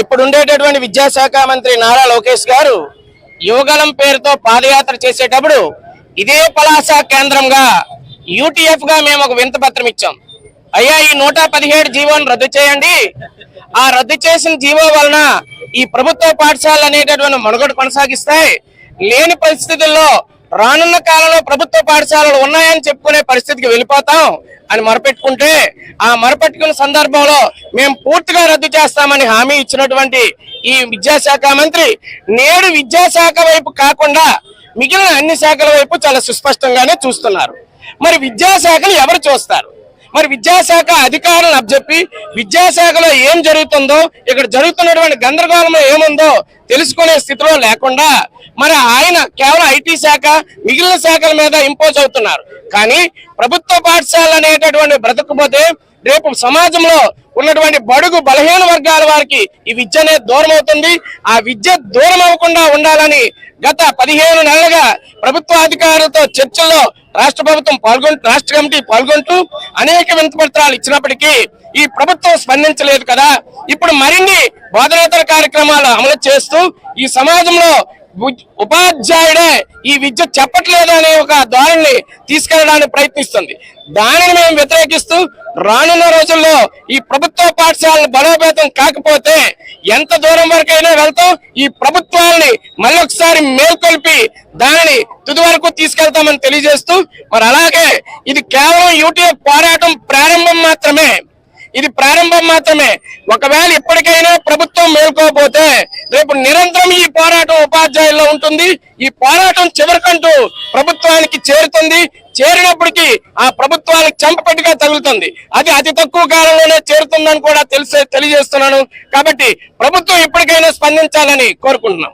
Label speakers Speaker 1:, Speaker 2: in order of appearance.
Speaker 1: ఇప్పుడు ఉండేటటువంటి విద్యాశాఖ మంత్రి నారా లోకేష్ గారు యువగలం పేరుతో పాదయాత్ర చేసేటప్పుడు ఇదే పలాస కేంద్రంగా యూటీఎఫ్గా మేము ఒక వింత పత్రం ఇచ్చాం. అయ్యా ఈ నూట పదిహేడు జీవోను రద్దు చేయండి. ఆ రద్దు చేసిన జీవో వలన ఈ ప్రభుత్వ పాఠశాలలు అనేటటువంటి మనుగడ కొనసాగిస్తాయి. లేని పరిస్థితుల్లో రానున్న కాలంలో ప్రభుత్వ పాఠశాలలు ఉన్నాయని చెప్పుకునే పరిస్థితికి వెళ్ళిపోతాం అని మరపెట్టుకుంటే ఆ మరపెట్టుకున్న సందర్భంలో మేము పూర్తిగా రద్దు చేస్తామని హామీ ఇచ్చినటువంటి ఈ విద్యాశాఖ మంత్రి నేడు విద్యాశాఖ వైపు కాకుండా మిగిలిన అన్ని శాఖల వైపు చాలా సుస్పష్టంగానే చూస్తున్నారు. మరి విద్యాశాఖను ఎవరు చూస్తారు? మరి విద్యాశాఖ అధికారులను అప్పచెప్పి విద్యాశాఖలో ఏం జరుగుతుందో ఇక్కడ జరుగుతున్నటువంటి గందరగోళంలో ఏముందో తెలుసుకునే స్థితిలో లేకుండా మరి ఆయన కేవలం ఐటీ శాఖ మిగిలిన శాఖల మీద ఇంపోజ్ అవుతున్నారు. కానీ ప్రభుత్వ పాఠశాల అనేటటువంటి బ్రతకపోతే రేపు సమాజంలో ఉన్నటువంటి బడుగు బలహీన వర్గాల వారికి ఈ విద్య అనేది దూరం అవుతుంది ఆ విద్య దూరం అవ్వకుండా ఉండాలని గత పదిహేను నెలలుగా ప్రభుత్వ అధికారులతో చర్చల్లో రాష్ట్ర ప్రభుత్వం పాల్గొంటూ రాష్ట్ర కమిటీ పాల్గొంటూ అనేక వింతపత్రాలు ఇచ్చినప్పటికీ ఈ ప్రభుత్వం స్పందించలేదు కదా. ఇప్పుడు మరిన్ని బోధనేతర కార్యక్రమాలు అమలు చేస్తూ ఈ సమాజంలో ఉపాధ్యాయుడే ఈ విద్య చెప్పట్లేదు అనే ఒక ధోరణిని తీసుకెళ్ళడానికి ప్రయత్నిస్తుంది. దానిని మేము వ్యతిరేకిస్తూ రానున్న రోజుల్లో ఈ ప్రభుత్వ పాఠశాలలు బలోపేతం కాకపోతే ఎంత దూరం వరకైనా వెళ్తాం ఈ ప్రభుత్వాలని మళ్ళొకసారి మేల్కొల్పి దానిని తుది వరకు తీసుకెళ్తామని తెలియజేస్తూ మరి అలాగే ఇది కేవలం యూటీఎఫ్ పోరాటం ప్రారంభం మాత్రమే. ఇది ప్రారంభం మాత్రమే. ఒకవేళ ఇప్పటికైనా ప్రభుత్వం మేల్కోకపోతే రేపు నిరంతరం ఈ పోరాటం ఉపాధ్యాయుల్లో ఉంటుంది. ఈ పోరాటం చివరికంటూ ప్రభుత్వానికి చేరుతుంది. చేరినప్పటికీ ఆ ప్రభుత్వానికి చెంపపెట్టుగా తగులుతుంది. అది అతి తక్కువ కాలంలోనే చేరుతుందని కూడా తెలిసే తెలియజేస్తున్నాను. కాబట్టి ప్రభుత్వం ఇప్పటికైనా స్పందించాలని కోరుకుంటున్నాం.